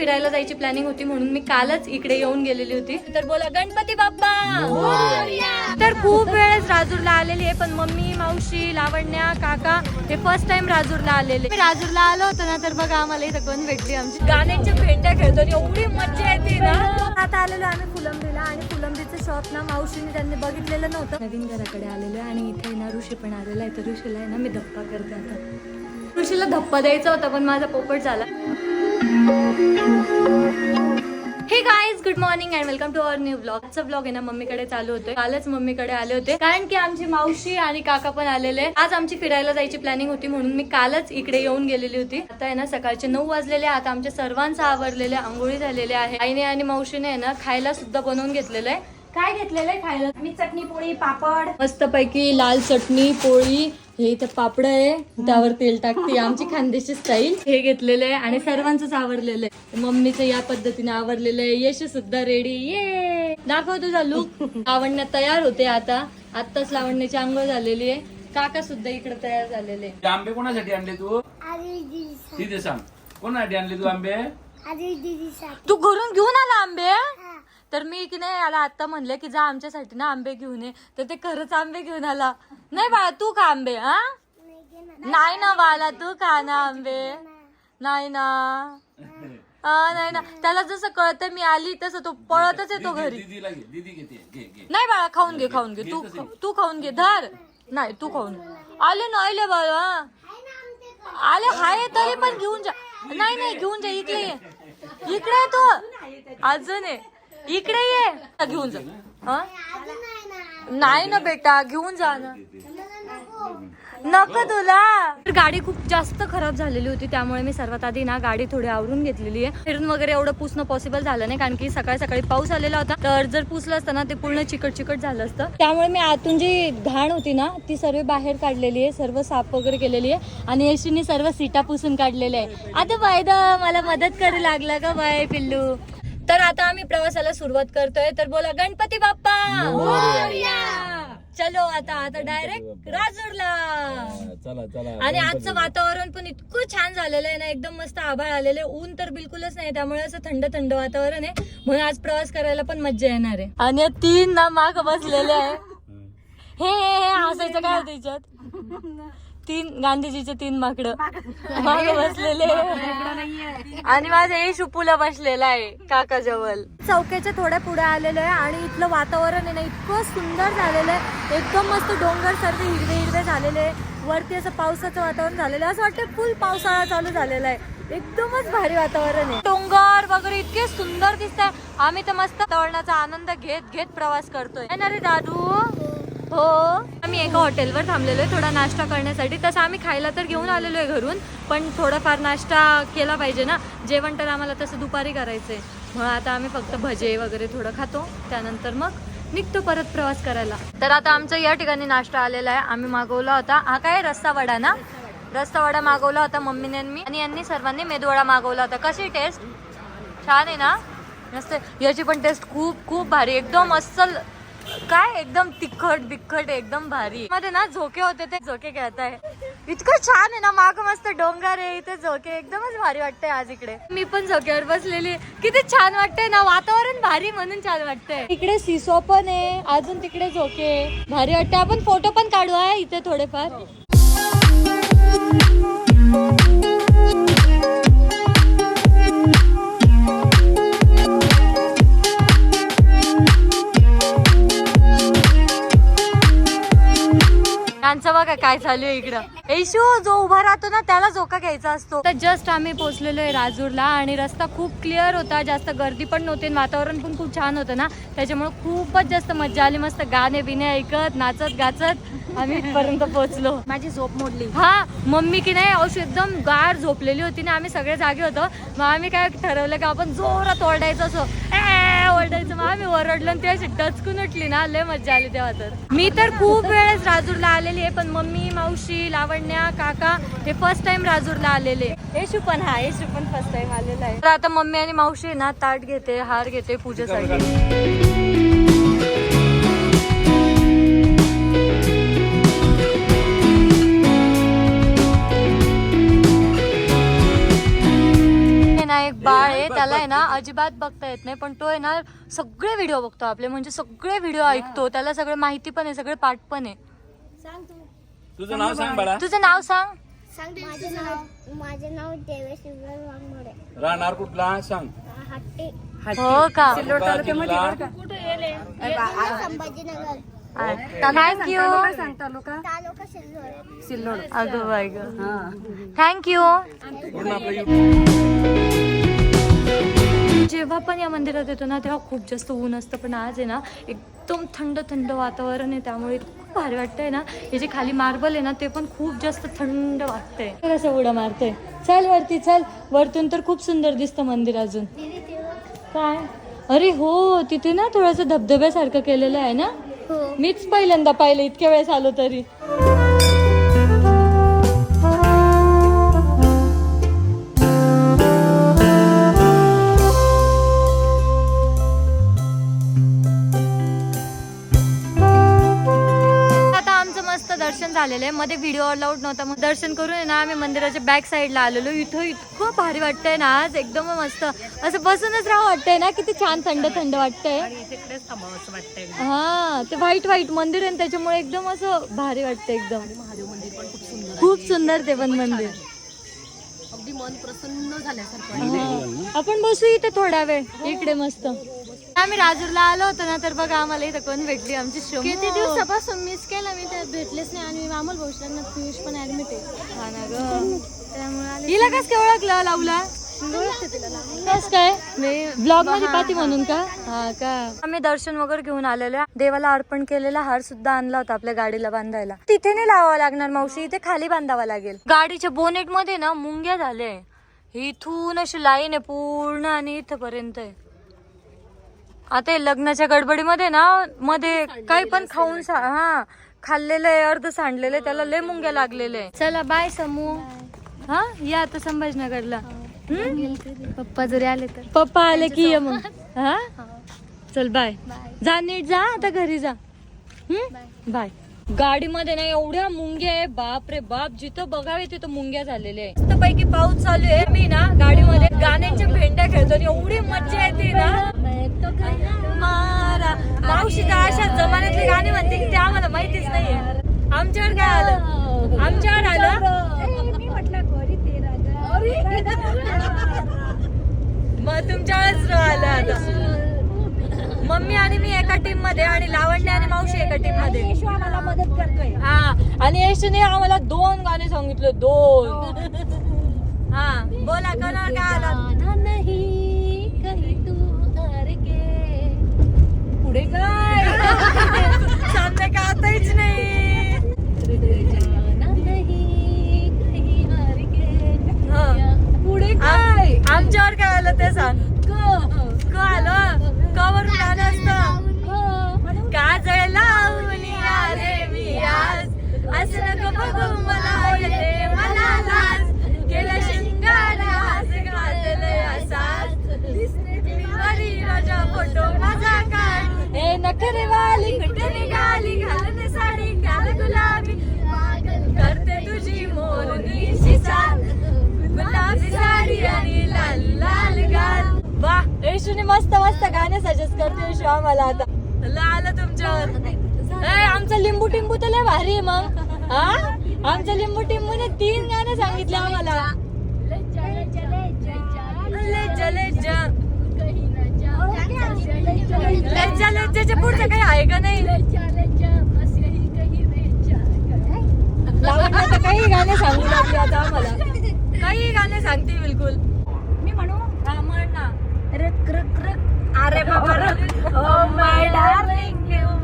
फिरायला जायची प्लॅनिंग होती म्हणून मी कालच इकडे येऊन गेलेली होती. तर बोला गणपती बाप्पा! तर खूप वेळेस राजूरला आलेली आहे पण मम्मी मावशी लावण्या काका हे फर्स्ट टाइम राजूरला आलेले. मी राजूरला आलो होतो ना तर बघा आम्हाला इथं कोण भेटली आमची. गाण्याच्या भेंड्या खेळतो एवढी मज्जा येते ना. आता आलेलो आम्ही फुलंब्रीला आणि फुलंब्रीचं शॉप ना मावशीने त्यांनी बघितलेलं नव्हतं. नवीन घराकडे आलेलो आहे आणि इथे ना ऋषी पण आलेला आहे. तर ऋषीला आहे ना मी धप्पा करते आता. ऋषीला धप्पा द्यायचा होता पण माझा पोपट झाला. Hey guys good morning and welcome to our new blog आजचा ब्लॉग आहे ना मम्मीकडे चालू होतोय. कालच मम्मीकडे आले होते. कारण की आमची मावशी आणि काका पण आलेले आज आमची फिरायला जायची प्लॅनिंग होती म्हणून मी कालच इकडे येऊन गेलेली होती. आता आहे ना सकाळचे नऊ वाजलेले आता आमच्या सर्वांचा आवरलेले आंघोळी झालेले आहे. आईने आणि मावशीने ना खायला सुद्धा बनवून घेतलेलं आहे. काय घेतलेलं आहे खायला? मी चटणी पोळी पापड. मस्त पैकी लाल चटणी पोळी. हे इथं पापड आहे. त्यावर तेल टाकते. आमची खानदेशी स्टाईल. हे घेतलेलं आहे आणि सर्वांचंच आवरलेलं आहे. मम्मीचं या पद्धतीने आवरलेलं आहे. यश सुद्धा रेडी ये दाखव तुझा लुक लावण्य तयार होते आता. आत्ताच लावण्याची आंघोळ झालेली आहे. काका सुद्धा इकडे तयार झालेले आंबे कोणासाठी आणले तू? तिथे सांग. कोणासाठी आणले तू आंबे? तू घरून घेऊन आला आंबे? तर मी की नाही याला आता म्हणले की जा आमच्यासाठी ना आंबे घेऊन ये. तर ते खरंच आंबे घेऊन आला. नाही बाळा तू का आंबे हा? नाही ना बाळा तू खा ना आंबे. नाही ना. हा, नाही ना. त्याला जसं कळतं मी आली तसं तो पळतच येतो घरी. नाही बाळा खाऊन घे खाऊन घे. तू तू खाऊन घे धर. नाही तू खाऊन घे. आले ना आले बाळा. आले हाय तरी पण घेऊन जा. नाही नाही घेऊन जा इकडे इकडे तू. अजून ये. इकडे ये. घेऊन जा. हा? नाही ना बेटा घेऊन जा ना. नको तुला. तर गाडी खूप जास्त खराब झालेली होती त्यामुळे मी सर्वात आधी ना गाडी थोडी आवरून घेतलेली आहे. फिरून वगैरे एवढं पुसणं पॉसिबल झालं नाही कारण की सकाळी सकाळी पाऊस आलेला होता. तर जर पुसलं असतं ना ते पूर्ण चिकट चिकट झालं असतं. त्यामुळे मी आतून जी घाण होती ना ती सर्व बाहेर काढलेली आहे सर्व साफ वगैरे केलेली आहे. आणि यशीने सर्व सीटा पुसून काढलेल्या आहे. आता बायदा मला मदत करू लागला का बाय पिल्लू? तर आता आम्ही प्रवासाला सुरुवात करतोय. तर बोला गणपती बाप्पा! चलो आता आता डायरेक्ट राजूरला. चला चला आणि आजचं वातावरण पण इतकं छान झालेलं आहे ना एकदम मस्त आभाळ आलेलं आहे. ऊन तर बिलकुलच नाही त्यामुळे असं थंड थंड वातावरण आहे. म्हणून आज प्रवास करायला पण मज्जा येणार आहे. आणि तीन ना माग बसलेले आहे. हे. हे हे हसायचं काय होतं याच्यात? तीन गांधीजीचे तीन माकडं. माग बसलेले. आणि माझा येशू पुला बसलेला आहे काका जवळ चौक्याच्या थोड्या पुढे आलेलो आहे आणि इथलं वातावरण आहे ना इतकं सुंदर झालेलं आहे. एकदम मस्त डोंगर सर्व हिरवे हिरवे झालेले आहे. वरती असं पावसाचं वातावरण झालेलं आहे. असं वाटतं फुल पावसाळा चालू झालेला आहे. एकदमच भारी वातावरण आहे. डोंगर वगैरे इतके सुंदर दिसत आहे आम्ही तर मस्त वातावरणाचा आनंद घेत घेत प्रवास करतोय. है ना रे दादू. हो. आम्ही एका हॉटेलवर थांबलेलो आहे थोडा नाश्ता करण्यासाठी. तसं आम्ही खायला तर घेऊन आलेलो आहे घरून पण थोडाफार नाश्ता केला पाहिजे ना. जेवण तर आम्हाला तसं दुपारी करायचंय. म्हणून आता आम्ही फक्त भजे वगैरे थोडं खातो. त्यानंतर मग निघतो परत प्रवास करायला. तर आता आमचं या ठिकाणी नाश्ता आलेला आहे. आम्ही मागवला होता. हा काय रस्ता वडा ना? रस्ता वडा मागवला होता मम्मीने आणि मी. आणि यांनी सर्वांनी मेदवडा मागवला होता. कशी टेस्ट छान आहे ना? मस्त याची पण टेस्ट खूप खूप भारी. एकदम अस्सल काय एकदम तिखट बिखट एकदम भारी. मध्ये ना झोके होते ते झोके खेळताय. इतकं छान आहे ना माग मस्त डोंगर आहे इथे झोके. एकदमच भारी वाटतंय आज इकडे. मी पण झोक्यावर बसलेली किती छान वाटतंय ना वातावरण भारी म्हणून छान वाटतंय. इकडे सिसो पण आहे अजून तिकडे झोके. भारी वाटतंय. आपण फोटो पण काढू आहे इथे थोडेफार. त्यांचं बघा काय चालू आहे इकडं. येशू जो उभा राहतो ना त्याला झोका घ्यायचा असतो. तर जस्ट आम्ही पोहोचलेलो आहे राजूरला आणि रस्ता खूप क्लिअर होता. जास्त गर्दी पण नव्हती वातावरण पण खूप छान होतं ना. त्याच्यामुळे खूपच जास्त मजा आली मस्त गाणे बिणे ऐकत नाचत गाचत आम्ही इथपर्यंत पोहोचलो. माझी झोप मोडली. हा मम्मी की नाही अशी एकदम गार झोपलेली होती ना. आम्ही सगळे जागे होतो. मग आम्ही काय ठरवलं की आपण जोरात ओरडायचं असो "ए" ओरडायचं. मग आम्ही ओरडलो आणि ती अशी टचकून उठली ना. लय मजा आली तेव्हा तर. मी तर खूप वेळेस राजूरला आलेली आहे पण मम्मी मावशी लावण्या काका हे फर्स्ट टाइम राजूरला आलेले. येशू पण हा येशू पण फर्स्ट टाइम आलेला आहे. तर आता मम्मी आणि मावशी आहे ना ताट घेते हार घेते पूजेसाठी हे ना एक बाळ आहे त्याला आहे ना अजिबात बघता येत नाही पण तो आहे ना सगळे व्हिडिओ बघतो आपले म्हणजे सगळे व्हिडिओ ऐकतो त्याला सगळे माहिती पण आहे सगळे पाठ पण आहे. तुझं नाव सांग बाळा. तुझं नाव सांग. माझे नाव माझे नाव देवेश शिवराज वाघमोडे. राहणार कुठला? सांग. हट्टी. हो का? तालुक्यामध्ये जिल्हा संभाजीनगर. थँक्यू तालुका सिल्लोड. अगं बाय ग. थँक्यू पूर्ण आपलं YouTube. जेव्हा पण या मंदिरात येतो ना तेव्हा खूप जास्त ऊन असतं. पण आज आहे ना एकदम थंड थंड वातावरण आहे त्यामुळे खूप भारी वाटतंय ना. हे जे खाली मार्बल आहे ना ते पण खूप जास्त थंड वाटतंय. कसं उडा मारतोय. चल वरती चल. वरतून तर खूप सुंदर दिसतं मंदिर अजून. काय? अरे हो तिथे ना थोडंसं धबधब्यासारखं केलेलं आहे ना? मीच पहिल्यांदा पाहिलं इतक्या वेळेस आलो तरी. आहे. मध्ये व्हिडिओ अलाउड नव्हता. मग दर्शन करून आहे ना आम्ही मंदिराच्या बॅक साईडला आलेलो. इथं इतकं भारी वाटतंय ना आज एकदम मस्त. असं बसूनच राहा वाटतंय ना किती छान थंड थंड वाटतंय. हा ते व्हाईट व्हाईट मंदिर आहे ना, त्याच्यामुळे एकदम असं भारी वाटतं एकदम. खूप सुंदर ते पण मंदिर. हा. आपण बसू इथे थोडा वेळ. इकडे मस्त. आम्ही राजूरला आलो होतो ना तर बघा आम्हाला इथं कोण भेटली आमची श्रम किती दिवसापासून मिस केलं मी तर भेटलेच नाही आणि अमोल भोसला पियुष पण ऍडमिट आहे. हा ना ग. त्यामुळे आले हिला कस काय ओळखलं लावला? कस काय? ब्लॉगमध्ये म्हणून का? हा का? आम्ही दर्शन वगैरे घेऊन आलेलो. देवाला अर्पण केलेला हार सुद्धा आणला होता आपल्या गाडीला बांधायला. तिथे नाही लावावा लागणार मावशी इथे खाली बांधावा लागेल. गाडीच्या बोनेटमध्ये ना मुंग्या झाले. इथून अशी लाईन आहे पूर्ण आणि इथपर्यंत आहे. आता लग्नाच्या गडबडीमध्ये ना मध्ये काही पण खाऊन सा- हा खाल्लेलं आहे अर्ध सांडलेलं आहे त्याला लय मुंग्या लागलेले आहे चला बाय समू. हा? या आता संभाजीनगरला? पप्पा जरी आले तर. पप्पा आले की ये मग. हा? चल बाय जा नीट जा आता घरी जा. हम्म? बाय गाडीमध्ये ना एवढ्या मुंग्या आहे बाप रे बाप जिथं बघावे तिथं मुंग्या झालेल्या आहे पैकी पाऊस चालू आहे. मी ना गाडीमध्ये गाण्यांच्या भेंड्या खेळतो आणि एवढी मज्जा येते ना. मावशी तर अशा जमान्यातले गाणे म्हणते की ते आम्हाला माहितीच नाहीये. आमच्यावर काय आलं? आमच्यावर आलं? मग तुमच्यावरच आलं आता. मम्मी आणि मी एका टीममध्ये आणि लावण्य आणि मावशी एका टीममध्ये आम्हाला मदत करतोय. हा. आणि यशने आम्हाला दोन गाणे सांगितले दोन. हा. बोला कोणावर काय आलं? नाही. पुढे काय? का आताच नाही? के. पुढे काय? आमच्यावर काय आलं ते सांग. क आलं? कवरून गाणं असतं. काजळ लावून आले मी आज. असं नको बघू मला येते मला लाज केलं शिंगार आज घातलंय असाच दिसते वाली माझा फोटो माझा कुठे निघाली घालते साडी घाल गुलाबी. करते तुझी चाल. गुलाबी साडी आणि लाल लाल गाल. वा येशूने मस्त मस्त गाणे सजेस्ट करते येशू आम्हाला आता. आलं तुमच्यावर. आमचं लिंबू टिंबू तर लय भारी आहे मग. हा? आमच्या लिंबू टिंबूने तीन गाणे सांगितले आम्हाला. लज्जा लज्जा लज्जा लज्जाच्या पुढचं काही आहे का नाही? काही गाणे सांगू लागली आता आम्हाला. काही गाणे सांगते बिलकुल. मी म्हणू? हा म्हण ना. रक रक रक. अरे बाबा ओ माय डार्लिंग यू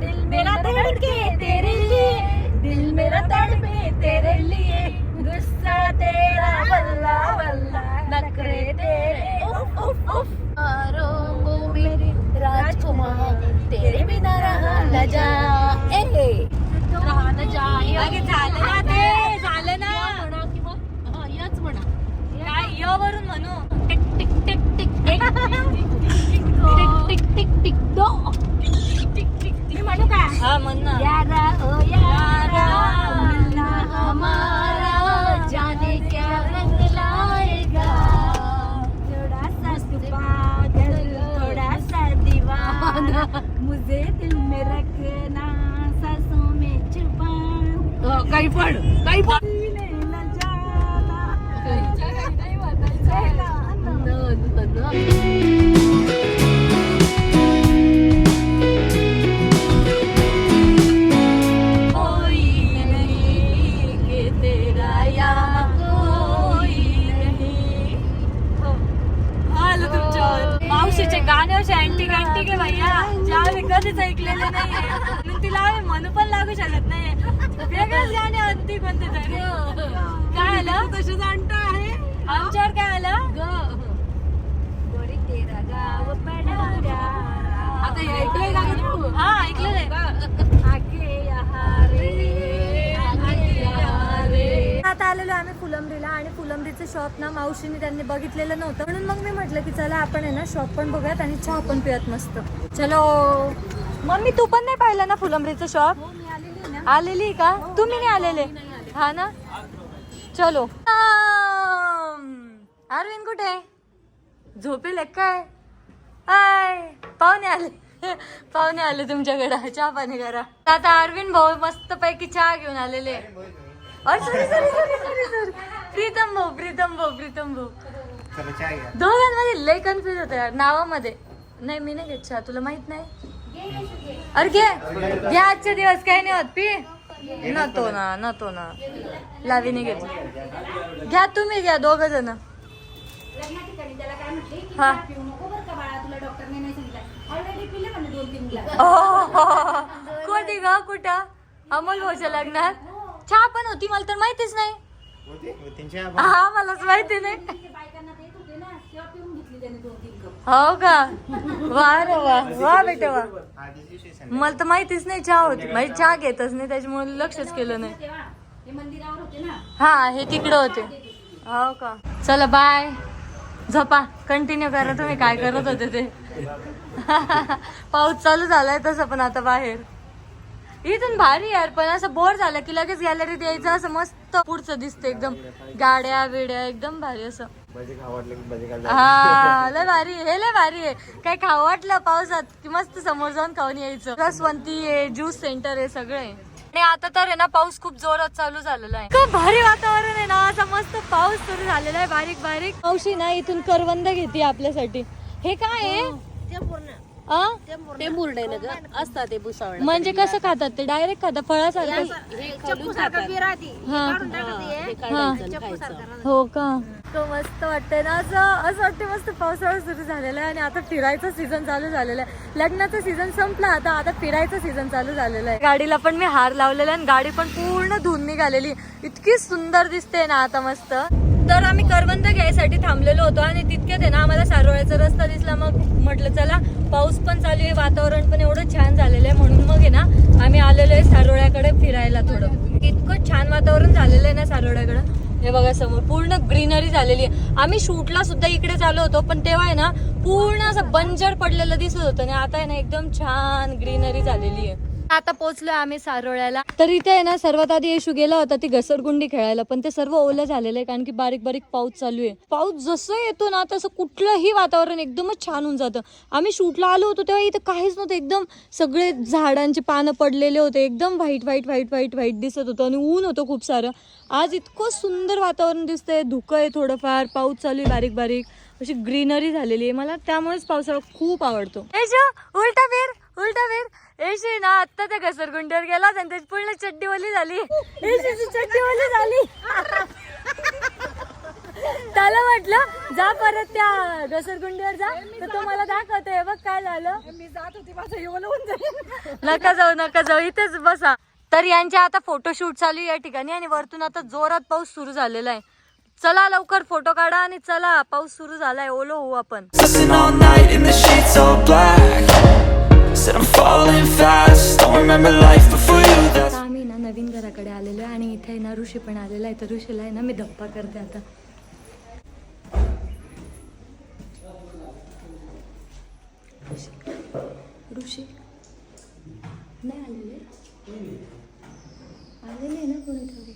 दिल मेरा धड़के तेरे लिए. दिल मेरा तड़पे तेरे लिए. गुस्सा तेरा बल्ला बल्ला नखरे तेरे. उफ उफ उफ. मेरे तेरे बिना रहा न जाए रहा न जाए अगे झालं ना ते झालं ना म्हणा किंवा हा, याच म्हणा काय? य वरून म्हणू tick tick tick tick tick tick tick tick tick दो मी म्हणू का हा म्हण ना. यारा ओ यारा मिलना हमारा. कधीच ऐकलेले नाहीये. म्हणून तिला म्हणू पण लागू शकत नाही वेगळेच गाणे अंतिक कोणते तरी काय आलं? तसे जाणता आहे. आमच्यावर काय आलं? गोरी तेरा गाव पडाऱ्या. आता हे ऐकलंय का? हा ऐकलं नाही आगे. आता आलेलो आम्ही फुलंब्रीला आणि फुलंब्रीचं शॉप ना मावशीने त्यांनी बघितलेलं नव्हतं. म्हणून मग मी म्हटलं की चला आपण आहे ना शॉप पण बघूयात आणि चहा पण पिऊयात मस्त. चलो. मम्मी तू पण नाही पाहिलं ना फुलंब्रीचं शॉप आलेली का? तुम्ही नाही आलेले हा ना? चलो. आम. अरविंद कुठे? आहे? झोपेल आहे काय? आय पाहुणे आले. पाहुणे आले तुमच्याकडे. चहा पाणी करा. आता अरविंद भाऊ मस्त पैकी चहा घेऊन आलेले. Sorry sorry sorry sorry sorry Pritam भाऊ प्रीतम भाऊ प्रीतम भाऊ. दोघांमध्ये लय कन्फ्युज होतं यार नावामध्ये. नाही मी नाही घेत चहा तुला माहीत नाही? अरे घे. घ्या आजचे दिवस काही नाही होत पी. नतो ना नतो ना. लावीने घेतली घ्या तुम्ही घ्या दोघ जण. काय हा. चहा पिऊ नको बरं का बाळा तुला डॉक्टरने नाही सांगितलं ऑलरेडी पिले म्हणे दोन तीन ग्लास हो कुठे ग कुठं? अमोल भाऊच्या लग्नात? चहा पण होती मला तर माहितीच नाही. हा मलाच माहिती नाही. हो का? वा रे वा वा बेटा वा. मला तर माहितीच नाही चहा होती. माहिती चहा. घेतच नाही त्याच्यामुळे लक्षच केलं नाही. तेव्हा. हे मंदिरावर होते ना. हा हे तिकडं होते. हो का? चला बाय झोपा कंटिन्यू करा. तुम्ही काय करत होते ते? पाऊस चालू झालाय तसं पण आता बाहेर. इथून भारी यार पण असं बोर झालं की लगेच गॅलरीत यायचं असं मस्त पुढचं दिसतं एकदम. गाड्या बिड्या एकदम भारी असं. हा लय भारी आहे. हे लय भारी आहे. काय खावं वाटलं पावसात? की मस्त समोर जाऊन खाऊन यायचं. रसवंती आहे ज्यूस सेंटर आहे सगळं. आणि आता तर आहे ना पाऊस खूप जोरात चालू झालेला आहे. खूप भारी वातावरण आहे ना असं मस्त पाऊस सुरू झालेला आहे बारीक बारीक पावशी ना इथून करवंद घेते आपल्यासाठी. हे काय आहे? ते मुरडे. ना ग. असतात ते भुसावळ. म्हणजे कसं खातात ते? डायरेक्ट खातात? फळासारखं? हा का? तो मस्त वाटतंय ना. असं असं वाटतं मस्त पावसाळा सुरू झालेला आहे आणि आता फिरायचं सीझन चालू झालेलं आहे. लग्नाचं सीझन संपलं आता. आता फिरायचं सीझन चालू झालेलं आहे. गाडीला पण मी हार लावलेला आणि गाडी पण पूर्ण धुवून निघालेली इतकी सुंदर दिसते ना आता मस्त. तर आम्ही करवंद घ्यायसाठी थांबलेलो होतो आणि तितक्यात आहे ना आम्हाला सारोळ्याचा रस्ता दिसला. मग म्हटलं चला पाऊस पण चालू आहे वातावरण पण एवढं छान झालेलं आहे. म्हणून मग आहे ना आम्ही आलेलो आहे सारोळ्याकडे फिरायला थोडं. इतकं छान वातावरण झालेलं आहे ना सारोळ्याकडं. हे बघा समोर पूर्ण ग्रीनरी झालेली आहे. आम्ही शूटला सुद्धा इकडे चालू होतो पण तेव्हा आहे ना पूर्ण असं बंजर पडलेलं दिसत होतं आणि आता आहे ना एकदम छान ग्रीनरी झालेली आहे. आता पोहोचलोय आम्ही सारोळ्याला. तर इथे आहे ना सर्वात आधी येशू गेला होता ती घसरगुंडी खेळायला. पण ते सर्व ओलं झालेलं आहे कारण की बारीक बारीक पाऊस चालू आहे. पाऊस जसं येतो ना तसं कुठलंही वातावरण एकदमच छान होऊन जातं. आम्ही शूटला आलो होतो तेव्हा इथं काहीच नव्हतं. एकदम सगळे झाडांचे पानं पडलेले होते. एकदम white white white white white दिसत होतं आणि ऊन होतं खूप सारं. आज इतकं सुंदर वातावरण दिसतंय. धुकं आहे थोडंफार पाऊस चालू आहे बारीक बारीक. अशी ग्रीनरी झालेली आहे. मला त्यामुळेच पावसाळा खूप आवडतो. उलटा फिर उलटा फिर. येशू ना आत्ता त्या घसरगुंडीवर गेला आणि त्याची पूर्ण चड्डी ओली झाली. येशूची चड्डी ओली झाली. त्याला म्हटलं जा परत त्या घसरगुंडीवर जा. तर तो मला दाखवतोय बघ काय झालं. मी जात होती माझं जाईल. नका जाऊ नका जाऊ इथेच बसा. तर यांच्या आता फोटोशूट चालू आहे या ठिकाणी आणि वरतून आता जोरात पाऊस सुरू झालेला आहे. चला लवकर फोटो काढा आणि चला पाऊस सुरू झालाय ओलो होऊ आपण. आता आम्ही ना नवीन घराकडे आलेलो आहे आणि इथे ना ऋषी पण आलेला आहे. तर ऋषीला आहे ना मी धप्पा करते आता. ऋषी नाही आलेले? आलेले आहे ना कोणीतरी?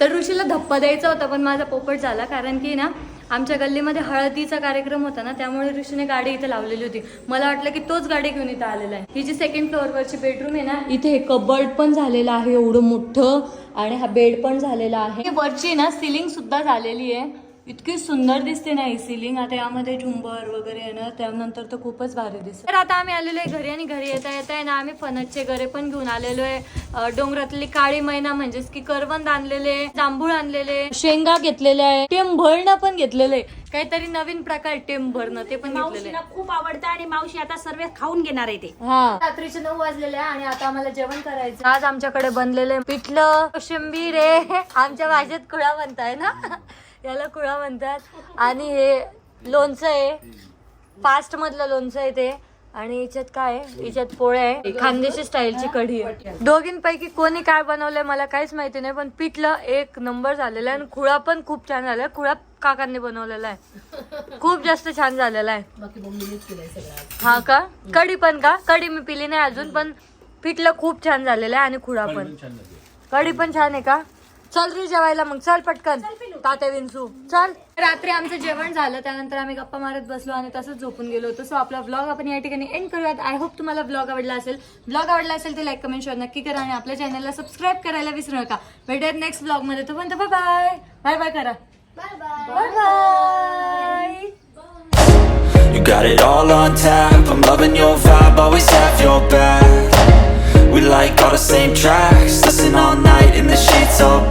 तर ऋषीला धप्पा द्यायचा होता पण माझा पोपट झाला. कारण की ना आमच्या गल्लीमध्ये हळदीचा कार्यक्रम होता ना त्यामुळे ऋषीने गाडी इथे लावलेली होती. मला वाटलं की तोच गाडी घेऊन इथं आलेला आहे. ही जी सेकंड फ्लोअरवरची बेडरूम आहे ना इथे हे कबर्ड पण झालेलं आहे एवढं मोठं आणि हा बेड पण झालेला आहे. वरची ना सिलिंग सुद्धा झालेली आहे. इतकी सुंदर दिसते ना ही सिलिंग आता यामध्ये झुंबर वगैरे आहे ना त्यानंतर तर खूपच भारी दिसत. तर आता आम्ही आलेलो आहे घरी आणि घरी येता येता आहे ना आम्ही फणसचे घरे पण घेऊन आलेलो आहे. डोंगरातली काळी मैना म्हणजेच की करवंद आणलेले जांभूळ आणलेले. शेंगा घेतलेले आहे टेम भरणं पण घेतलेलं काहीतरी नवीन प्रकार टेम भरणं ते पण घेतलेले मावशीला खूप आवडतं आणि मावशी आता सर्व खाऊन घेणार आहे ते. हा. रात्रीचे नऊ वाजलेले आहे आणि आता आम्हाला जेवण करायचं आज आमच्याकडे बनलेले पिठलं कोशिंबीर आहे. आमच्या भाषेत कुळा म्हणताय ना? याला कुळा म्हणतात. आणि हे लोणचं आहे. फास्ट मधलं लोणचं आहे ते. आणि याच्यात काय आहे? याच्यात पोळ्या आहे. खानदेशी स्टाईलची कढी आहे. दोघींपैकी कोणी काय बनवलंय मला काहीच माहिती नाही पण पिठलं एक नंबर झालेलं आहे आणि खुळा पण खूप छान झालाय खुळा काकांनी बनवलेला आहे. खूप जास्त छान झालेला आहे. हा का? कढी पण का? कढी मी पिली नाही अजून पण पिठलं खूप छान झालेलं आहे आणि खुडा पण. कढी पण छान आहे का? चल रे जेवायला मग. चल पटकन. तात्या विंचू. चल. रात्री आमचं जेवण झालं त्यानंतर आम्ही गप्पा मारत बसलो आणि तसंच झोपून गेलो होतो. सो आपला ब्लॉग आपण या ठिकाणी एंड करूयात. आय होप तुम्हाला ब्लॉग आवडला असेल. ब्लॉग आवडला असेल तर लाईक कमेंट शेअर नक्की करा आणि आपल्या चॅनलला सबस्क्राईब करायला विसरू नका. भेटूयात नेक्स्ट ब्लॉगमध्ये. तोपर्यंत बाय बाय बाय बाय करा. Bye bye You got it all on tap. I'm loving your vibe, always have your back. We like all the same tracks. Listen all night in the sheets all black.